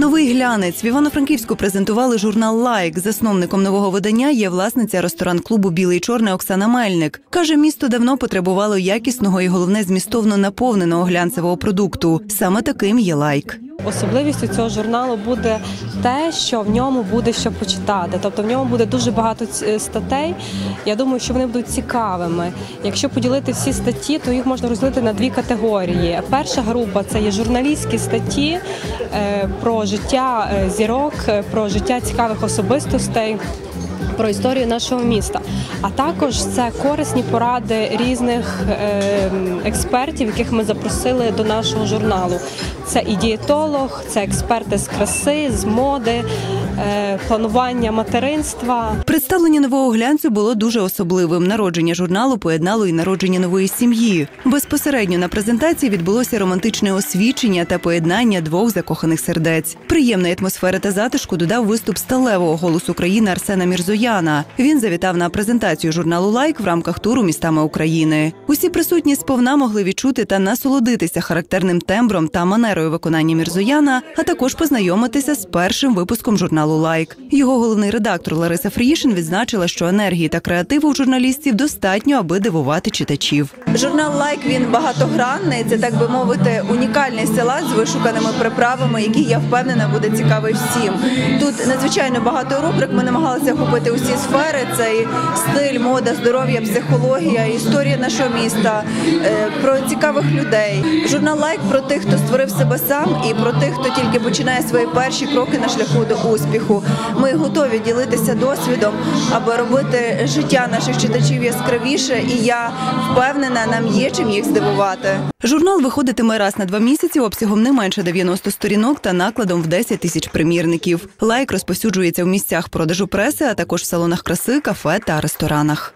Новий глянець в Івано-Франківську презентували журнал Лайк. Засновником нового видання є власниця ресторан-клубу Білий Чорний Оксана Мельник. каже, місто давно потребувало якісного і головне змістовно наповненого глянцевого продукту. Саме таким є лайк. Особливістю цього журналу буде те, що в ньому буде що почитати. Тобто в ньому буде дуже багато ц- статей. Я думаю, що вони будуть цікавими. Якщо поділити всі статті, то їх можна розділити на дві категорії. Перша група це є журналістські статті е, про життя е, зірок, е, про життя цікавих особистостей. Про історію нашого міста, а також це корисні поради різних е, експертів, яких ми запросили до нашого журналу. Це і дієтолог, це експерти з краси, з моди, планування материнства. Представлення нового глянцю було дуже особливим. Народження журналу поєднало і народження нової сім'ї. Безпосередньо на презентації відбулося романтичне освічення та поєднання двох закоханих сердець. Приємної атмосфери та затишку додав виступ сталевого голосу України Арсена Мірзояна. Він завітав на презентацію журналу Лайк в рамках туру містами України. Усі присутні сповна могли відчути та насолодитися характерним тембром та манерою виконання Мірзояна, а також познайомитися з першим випуском журналу Лайк. Його головний редактор Лариса Фрішин відзначила, що енергії та креативу у журналістів достатньо, аби дивувати читачів. Журнал Лайк він багатогранний. Це так би мовити, унікальний салат з вишуканими приправами, який я впевнена буде цікавий всім. Тут надзвичайно багато рубрик. Ми намагалися охопити усі сфери: це і стиль, мода, здоров'я, психологія, історія нашого міста, е, про цікавих людей. Журнал Лайк про тих, хто створив себе сам, і про тих, хто тільки починає свої перші кроки на шляху до успіху. Ми готові ділитися досвідом, аби робити життя наших читачів яскравіше. І я впевнена, нам є чим їх здивувати. Журнал виходитиме раз на два місяці обсягом не менше 90 сторінок та накладом в 10 тисяч примірників. Лайк розповсюджується в місцях продажу преси, а також в салонах краси, кафе та ресторанах.